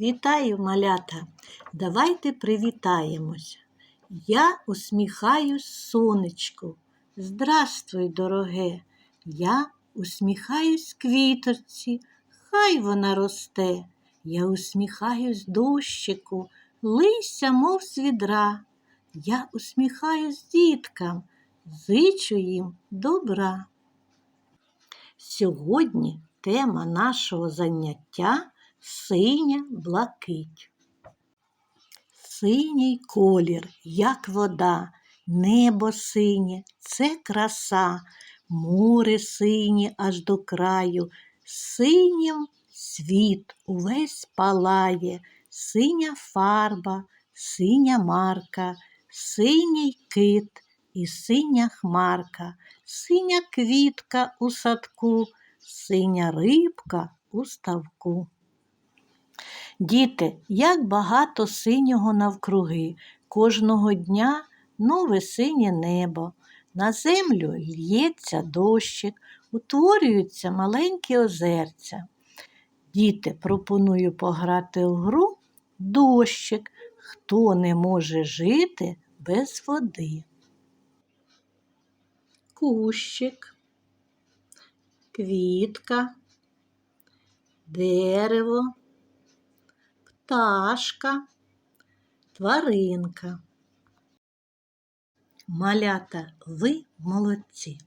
Вітаю, малята! Давайте привітаємося. Я усміхаюсь сонечку. Здравствуй, дороге. Я усміхаюсь квіточці, хай вона росте. Я усміхаюсь дощику, лися, мов з відра. Я усміхаюсь діткам, зичу їм добра. Сьогодні тема нашого заняття синя блакить. Синій колір, як вода, небо синє, це краса, море синє аж до краю, синім світ увесь палає, синя фарба, синя марка, синій кит і синя хмарка, синя квітка у садку, синя рибка у ставку. Діти, як багато синього навкруги, кожного дня нове синє небо, на землю лється дощик, утворюються маленькі озерця. Діти, пропоную пограти в гру дощик, хто не може жити без води. Кущик, квітка, дерево пташка, тваринка. Малята, ви молодці.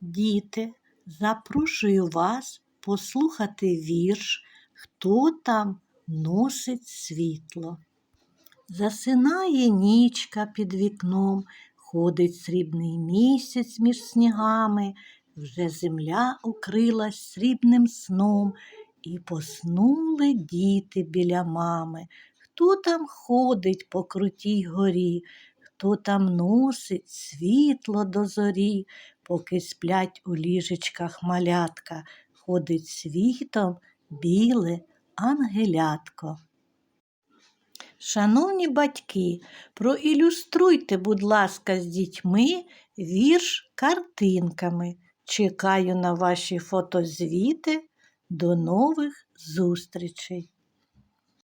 Діти, запрошую вас послухати вірш, хто там носить світло. Засинає нічка під вікном, ходить срібний місяць між снігами, вже земля укрилась срібним сном. І поснули діти біля мами. Хто там ходить по крутій горі, хто там носить світло до зорі, поки сплять у ліжечках малятка, ходить світом біле ангелятко. Шановні батьки, проілюструйте, будь ласка, з дітьми вірш картинками. Чекаю на ваші фотозвіти. До нових зустрічей!